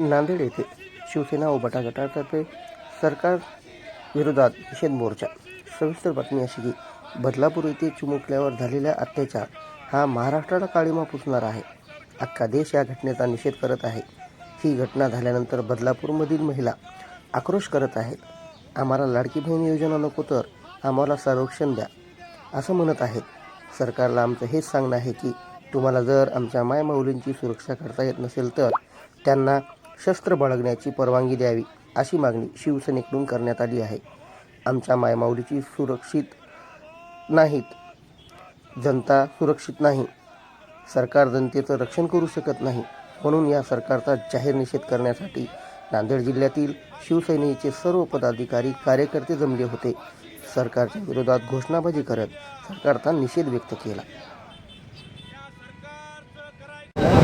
नांदेड येथे शिवसेना व बटा गटातर्फे सरकार विरोधात निषेध मोर्चा. सविस्तर बातमी अशी की बदलापूर येथे चिमुकल्यावर झालेला अत्याचार हा महाराष्ट्राला काळीमा पुसणार आहे. अख्खा देश या घटनेचा निषेध करत आहे. ही घटना झाल्यानंतर बदलापूरमधील महिला आक्रोश करत आहेत. आम्हाला लाडकी बहीण योजना नको तर आम्हाला संरक्षण द्या असं म्हणत आहेत. सरकारला आमचं हेच सांगणं आहे की तुम्हाला जर आमच्या मायमाऊलींची सुरक्षा करता येत नसेल तर त्यांना शस्त्र बाळगण्याची परवानगी द्यावी अशी मागणी शिवसेनेकडून करण्यात आली आहे. आमच्या मायमाऊलीची सुरक्षित नाहीत. जनता सुरक्षित नाही. सरकार जनतेचं रक्षण करू शकत नाही. म्हणून या सरकारचा जाहीर निषेध करण्यासाठी नांदेड जिल्ह्यातील शिवसेनेचे सर्व पदाधिकारी कार्यकर्ते जमले होते. सरकारच्या विरोधात घोषणाबाजी करत सरकारचा निषेध व्यक्त केला.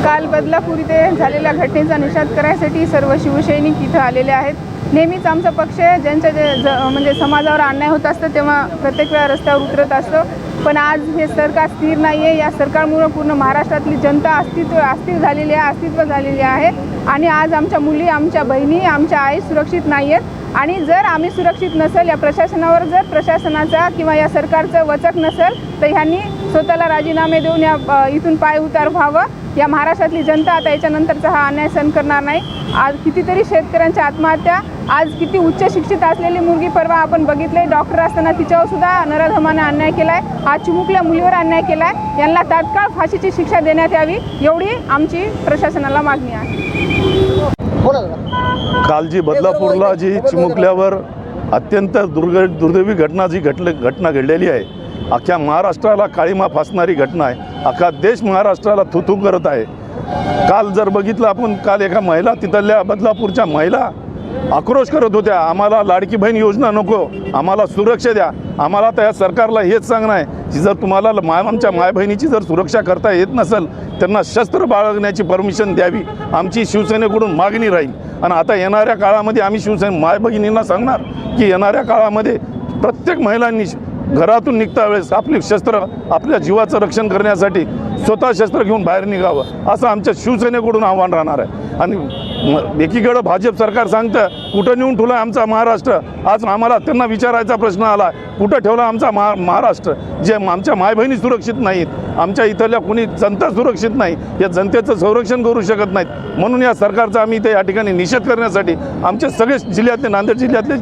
काल बदलापूर इथे झालेल्या घटनेचा निषेध करायसाठी सर्व शिवसैनिक इथं आलेले आहेत. नेहमीच आमचा पक्ष ज्यांच्या जे ज म्हणजे समाजावर अन्याय होत असतं तेव्हा प्रत्येक वेळा रस्त्यावर उतरत असतो. पण आज हे सरकार स्थिर नाही आहे या सरकारमुळं पूर्ण महाराष्ट्रातली जनता अस्तित्व अस्थिर झालेली आहे अस्तित्व झालेली आहे. आणि आज आमच्या मुली आमच्या बहिणी आमच्या आई सुरक्षित नाही आहेत आणि जर आम्ही सुरक्षित नसेल या प्रशासनावर जर प्रशासनाचा किंवा या सरकारचं वचक नसेल तर ह्यांनी स्वतःला राजीनामे देऊन या इथून पाय उतार व्हावं. या महाराष्ट्रातली जनता आता याच्यानंतरचा हा अन्याय सहन करणार नाही. आज कितीतरी शेतकऱ्यांच्या आत्महत्या आज किती उच्च शिक्षित असलेली मुलगी परवा आपण बघितले डॉक्टर असताना तिच्यावर सुद्धा नराधमाने अन्याय केलाय. आज चिमुकल्या मुलीवर अन्याय केलाय. यांना तात्काळ फाशीची शिक्षा देण्यात यावी एवढी आमची प्रशासनाला मागणी आहे. काल जी बदलापूरला जी चिमुकल्यावर अत्यंत दुर्ग दुर्दैवी घटना जी घटले घटना घडलेली आहे अख्ख्या महाराष्ट्राला काळीमा फासणारी घटना आहे. अख्खा देश महाराष्ट्राला थुथू करत आहे. काल जर बघितलं आपण काल एका महिला तिथल्या बदलापूरच्या महिला आक्रोश करत होत्या. आम्हाला लाडकी बहीण योजना नको. आम्हाला सुरक्षा द्या. आम्हाला त्या सरकारला हेच सांगणं आहे की जर तुम्हाला माय आमच्या माय बहिणीची जर सुरक्षा करता येत नसेल त्यांना शस्त्र बाळगण्याची परमिशन द्यावी. आमची शिवसेनेकडून मागणी राहील. आणि आता येणाऱ्या काळामध्ये आम्ही शिवसेने माय बहिणींना सांगणार की येणाऱ्या काळामध्ये प्रत्येक महिलांनी घरातून निघता वेळेस आपली शस्त्र आपल्या जीवाचं रक्षण करण्यासाठी स्वतः शस्त्र घेऊन बाहेर निघावं असं आमच्या शिवसेनेकडून आव्हान राहणार आहे. आणि एकीकडं भाजप सरकार सांगतं कुठं नेऊन ठेवलं आमचा महाराष्ट्र? आज आम्हाला त्यांना विचारायचा प्रश्न आला कुठं ठेवला आमचा महा महाराष्ट्र? जे आमच्या मायबहिणी सुरक्षित नाहीत आमच्या इथल्या कोणी जनता सुरक्षित नाही या जनतेचं संरक्षण करू शकत नाहीत. म्हणून या सरकारचा आम्ही इथे या ठिकाणी निषेध करण्यासाठी आमचे सगळे जिल्ह्यातले नांदेड जिल्ह्यातले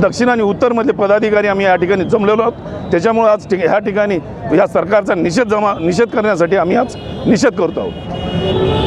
दक्षिण आणि उत्तरमधले पदाधिकारी आम्ही या ठिकाणी जमलेलो आहोत. त्याच्यामुळे आज ठिक- ह्या ठिकाणी या सरकारचा निषेध जमा निषेध करण्यासाठी आम्ही आज निषेध करतो आहोत.